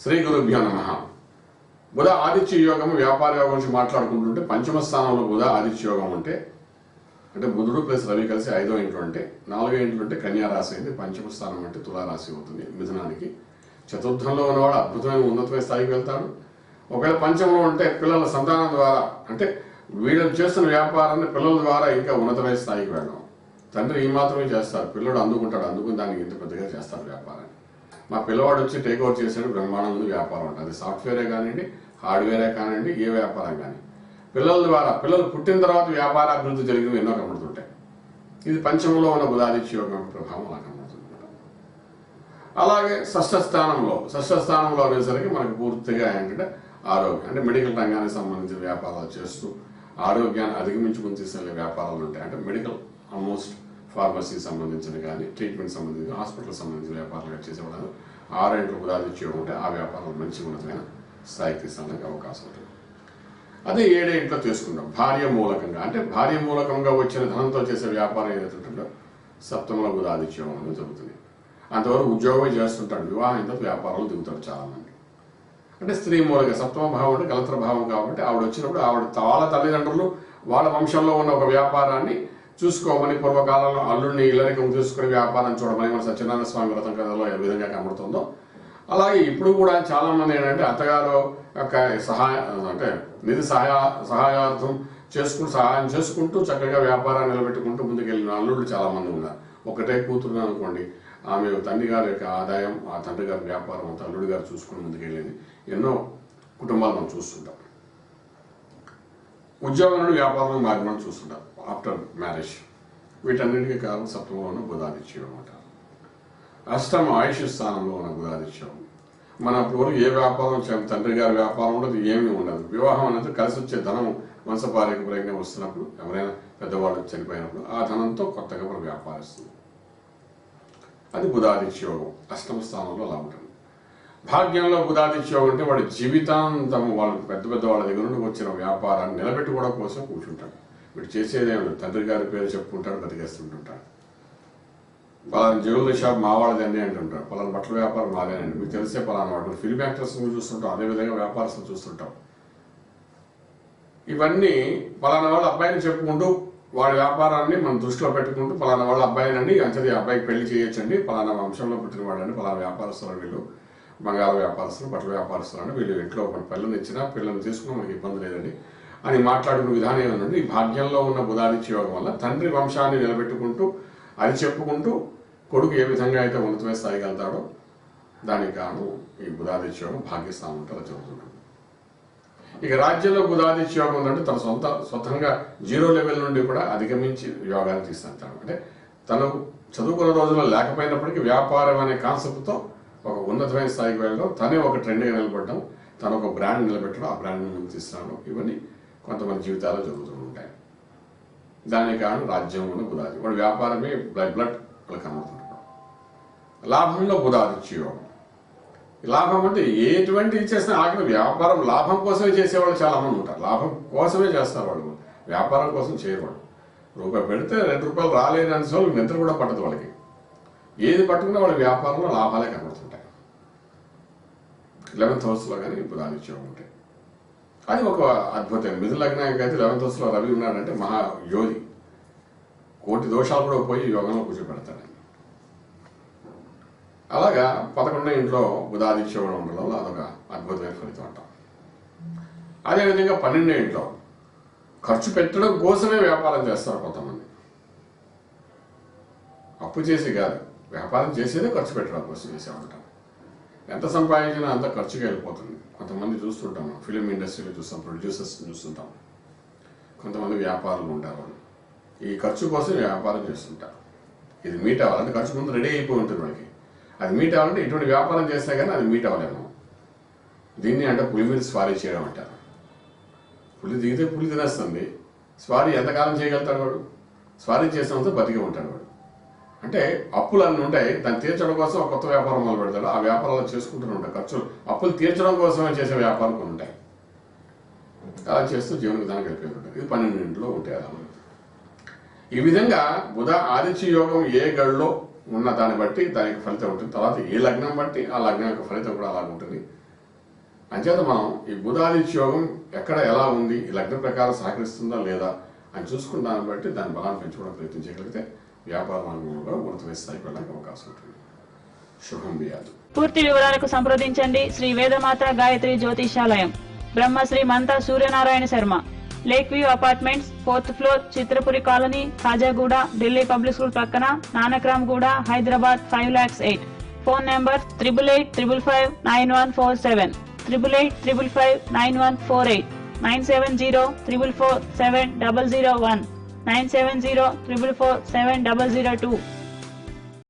శ్రీ గురుభ్యో నమ. బుధ ఆదిత్య యోగం వ్యాపార యోగం గురించి మాట్లాడుకుంటుంటే పంచమ స్థానంలో బుధ ఆదిత్య యోగం ఉంటే అంటే బుధుడు ప్లస్ రవి కలిసి ఐదో ఇంట్లో అంటే నాలుగో ఇంట్లో అంటే కన్యారాశి అయింది పంచమ స్థానం అంటే తులారాశి అవుతుంది మిథునానికి. చతుర్థంలో ఉన్నవాడు అద్భుతమైన ఉన్నతమైన స్థాయికి వెళ్తాడు. ఒకవేళ పంచమంలో ఉంటే పిల్లల సంతానం ద్వారా అంటే వీళ్ళు చేస్తున్న వ్యాపారాన్ని పిల్లల ద్వారా ఇంకా ఉన్నతమైన స్థాయికి వెళ్ళడం. తండ్రి ఈ మాత్రమే చేస్తారు. పిల్లడు అందుకుంటాడు అందుకుని దానికి ఇంత పెద్దగా చేస్తారు వ్యాపారాన్ని. మా పిల్లవాడు వచ్చి టేక్ ఓవర్ చేశాడు బ్రహ్మానందం వ్యాపారం అంటే. అది సాఫ్ట్వేరే కానివ్వండి హార్డ్వేరే కానివ్వండి ఏ వ్యాపారం కానీ పిల్లల ద్వారా పిల్లలు పుట్టిన తర్వాత వ్యాపార అభివృద్ధి జరిగినవి ఎన్నో కనబడుతుంటాయి. ఇది పంచమంలో ఉన్న బుధాదిత్య యోగం ప్రభావం అలా కనబడుతుంది అలాగే షష్ఠ స్థానంలో అనేసరికి మనకు పూర్తిగా ఏంటంటే ఆరోగ్యం అంటే మెడికల్ రంగానికి సంబంధించిన వ్యాపారాలు చేస్తూ ఆరోగ్యాన్ని అధిగమించుకుని తీసుకెళ్ళే వ్యాపారాలు ఉంటాయి. అంటే మెడికల్ ఆల్మోస్ట్ ఫార్మసీకి సంబంధించిన కానీ ట్రీట్మెంట్ సంబంధించిన హాస్పిటల్ సంబంధించిన వ్యాపారాలు చేసేవాళ్ళు. ఆరేంట్లు ఉదాహరించి ఉంటే ఆ వ్యాపారం మంచి ఉన్నతమైన స్థాయికి తీసుకోవడానికి అవకాశం ఉంటుంది. అదే ఏడే ఇంట్లో తీసుకుంటాం భార్య మూలకంగా. అంటే భార్య మూలకంగా వచ్చిన ధనంతో చేసే వ్యాపారం ఏదైతే ఉంటుందో సప్తమంలో బుధాదిత్యం అనేది జరుగుతుంది. అంతవరకు ఉద్యోగమే చేస్తుంటాడు. వివాహం తర్వాత వ్యాపారాలు దిగుతాడు చాలామంది. అంటే స్త్రీ మూలక సప్తమ భావం అంటే కలత్ర భావం కాబట్టి ఆవిడ వచ్చినప్పుడు ఆవిడ వాళ్ళ తల్లిదండ్రులు వాళ్ళ వంశంలో ఉన్న ఒక వ్యాపారాన్ని చూసుకోమని పూర్వకాలంలో అల్లుడిని ఇల్లరికం చూసుకుని వ్యాపారం చూడమని మన సత్యనారాయణ స్వామి వ్రతం కథలో ఏ విధంగా కనబడుతుందో. అలాగే ఇప్పుడు కూడా చాలామంది ఏంటంటే అత్తగారు యొక్క సహాయ అంటే నిధి సహాయ సహాయార్థం చేసుకుంటూ సహాయం చేసుకుంటూ చక్కగా వ్యాపారాన్ని నిలబెట్టుకుంటూ ముందుకెళ్ళిన అల్లుళ్ళు చాలామంది ఉన్నారు. ఒకటే కూతురు అనుకోండి. ఆమె తండ్రి గారి యొక్క ఆదాయం ఆ తండ్రి గారి వ్యాపారం అంతా అల్లుడి గారు చూసుకుని ముందుకెళ్ళింది. ఎన్నో కుటుంబాలు మనం చూస్తుంటాం. ఉద్యోగం నుండి వ్యాపారం మారిన చూస్తుంటాం. ఆఫ్టర్ మ్యారేజ్ వీటన్నిటికీ కారణం సప్తమంలో ఉన్న బుధాదిత్యం అనమాట అష్టమ ఆయుష్ స్థానంలో ఉన్న బుధాదిత్యం మన పూర్వం ఏ వ్యాపారం తండ్రి గారి వ్యాపారం ఉండదు ఏమీ ఉండదు. వివాహం అనేది కలిసి వచ్చే ధనం వంశపారంపర్యంగా వస్తున్నప్పుడు ఎవరైనా పెద్దవాళ్ళు చనిపోయినప్పుడు ఆ ధనంతో కొత్తగా మనం వ్యాపారిస్తుంది అది బుధాదిత్య యోగం. అష్టమ స్థానంలో అలా ఉంటుంది. భాగ్యంలో బుధాదిత్య అంటే వాడి జీవితాంతం వాళ్ళు పెద్ద పెద్ద వాళ్ళ దగ్గర నుండి వచ్చిన వ్యాపారాన్ని నిలబెట్టుకోవడం కోసం కూర్చుంటాడు. వీడు చేసేదేమో తండ్రి గారి పేరు చెప్పుకుంటాడు బతికేస్తుంటుంటాడు. పలానా జ్యువెలరీ షాప్ మా వాళ్ళదండి అంటుంటారు పలానా బట్టల వ్యాపారం మాదేనండి మీకు తెలిసే పలానా వాడు ఫిల్మ్ యాక్టర్స్ చూస్తుంటాం అదేవిధంగా వ్యాపారస్తులు చూస్తుంటాం. ఇవన్నీ పలానా వాళ్ళ అబ్బాయిని చెప్పుకుంటూ వాడి వ్యాపారాన్ని మనం దృష్టిలో పెట్టుకుంటూ పలానా వాళ్ళ అబ్బాయినండి అంచది అబ్బాయికి పెళ్ళి చేయొచ్చండి పలానా వంశంలో పుట్టిన వాడండి పలానా వ్యాపారస్తులు వీళ్ళు బంగారు వ్యాపారస్తులు బట్టల వ్యాపారస్తులు అని వీళ్ళు ఇంట్లో మన పిల్లల్ని ఇచ్చినా పిల్లల్ని తీసుకున్నా మనకి ఇబ్బంది లేదండి. అని మాట్లాడుకున్న విధానం ఏమనండి ఈ భాగ్యంలో ఉన్న బుధాదిత్య యోగం వల్ల తండ్రి వంశాన్ని నిలబెట్టుకుంటూ అది చెప్పుకుంటూ కొడుకు ఏ విధంగా అయితే ఉన్నతమైన స్థాయికి వెళ్తాడో దానికి కారణం ఈ బుధాదిత్య యోగం భాగ్యస్థానం అలా జరుగుతుంటుంది ఇక రాజ్యంలో బుధాదిత్య యోగం ఉందంటే తన సొంత స్వతంగా జీరో లెవెల్ నుండి కూడా అధిగమించి యోగాన్ని తీసుకెళ్తాడు అంటే తను చదువుకున్న రోజుల్లో లేకపోయినప్పటికీ వ్యాపారం అనే కాన్సెప్ట్తో ఒక ఉన్నతమైన స్థాయికి వెళ్ళడం తనే ఒక ట్రెండ్గా నిలబడడం తను ఒక బ్రాండ్ నిలబెట్టడం ఆ బ్రాండ్ని ముందు తీసుకురావడం ఇవన్నీ కొంతమంది జీవితాల్లో జరుగుతూ ఉంటాయి. దానికి కారణం రాజ్యం ఉన్న బుధాది. వాడు వ్యాపారమే బ్లడ్ బ్లడ్ కనబడుతుంటాడు లాభంలో బుధాదిత్య యోగం లాభం అంటే ఎటువంటి చేసిన ఆఖరి వ్యాపారం లాభం కోసమే చేసేవాళ్ళు చాలా మంది ఉంటారు. లాభం కోసమే చేస్తారు వాళ్ళు. వ్యాపారం కోసం చేయవాడు రూపాయి పెడితే రెండు రూపాయలు రాలేదని సో నిద్ర కూడా పట్టదు వాళ్ళకి. ఏది పట్టుకున్నా వాళ్ళ వ్యాపారంలో లాభాలే కనబడుతుంటాయి. లెవెన్త్ హౌస్లో కానీ ఇప్పుడు ఆదిత్యం ఉంటాయి అది ఒక అద్భుతం. మిథున లగ్నానికి అయితే లెవెన్త్ హౌస్లో రవి ఉన్నాడంటే మహా యోగి. కోటి దోషాలు కూడా పోయి యోగంలో కూర్చోబెడతాడు. అలాగా పదకొండో ఇంట్లో బుధాదిత్యం ఉండడం వల్ల అదొక అద్భుతమైన ఫలితం అంటాం. అదేవిధంగా పన్నెండో ఇంట్లో ఖర్చు పెట్టడం కోసమే వ్యాపారం చేస్తారు కొంతమంది. అప్పు చేసి కాదు. వ్యాపారం చేసేదే ఖర్చు పెట్టడం కోసం చేసేవాళ్ళం ఎంత సంపాదించినా అంత ఖర్చుకి వెళ్ళిపోతుంది. కొంతమంది చూస్తుంటాం ఫిలిం ఇండస్ట్రీలో చూస్తాం ప్రొడ్యూసర్స్ చూస్తుంటాం. కొంతమంది వ్యాపారులు ఉంటారు. వాళ్ళు ఈ ఖర్చు కోసం వ్యాపారం చేస్తుంటారు. ఇది మీట్ అవ్వాలంటే ఖర్చు ముందు రెడీ అయిపోయి ఉంటుంది మనకి. అది మీట్ అవ్వాలంటే ఇటువంటి వ్యాపారం చేస్తే కానీ అది మీట్ అవ్వలేము. దీన్ని అంటే పులి మీద స్వారీ చేయడం అంటారు. పులి దిగితే పులి తినేస్తుంది. స్వారీ ఎంతకాలం చేయగలుగుతాడు వాడు? స్వారీ చేసినంత బతికి ఉంటాడు వాడు. అంటే అప్పులు అన్నీ ఉంటాయి. దాన్ని తీర్చడం కోసం కొత్త వ్యాపారం మొదలు పెడతాడు. ఆ వ్యాపారాలు చేసుకుంటూనే ఉంటాయి ఖర్చులు అప్పులు తీర్చడం కోసమే చేసే వ్యాపారం కొన్ని ఉంటాయి. అలా చేస్తూ జీవన విధానం గడిపేది ఉంటుంది ఇది పన్నెండింటిలో ఉంటాయి అలా ఈ విధంగా బుధ ఆదిత్య యోగం ఏ గడిలో ఉన్న దాన్ని బట్టి దానికి ఫలితం ఉంటుంది. తర్వాత ఏ లగ్నం బట్టి ఆ లగ్నం యొక్క ఫలితం కూడా అలాగ ఉంటుంది. అంచేత మనం ఈ బుధాదిత్య యోగం ఎక్కడ ఎలా ఉంది ఈ లగ్నం ప్రకారం సహకరిస్తుందా లేదా అని చూసుకున్న దాన్ని బట్టి దాని బలాన్ని పెంచుకోవడం ప్రయత్నం చేయగలిగితే వ్యాపార రంగంలో ఉన్నతమైన స్థాయికి వెళ్ళడానికి అవకాశం ఉంటుంది. శుభం బియాదు పూర్తి వివరాలకు సంప్రదించండి Shri Vedamatra Gayatri Jyotishalayam. Brahmashri Mantha Suryanarayana Sharma. Lake view apartments fourth floor Chitrapuri colony Khajaguda Delhi public school పక్కన Nanakramguda Hyderabad five lakhs eight. Phone number triple eight triple five nine one four seven. Triple eight triple five nine one four eight. Nine seven zero triple four seven double zero one. Nine seven zero triple four seven double zero two.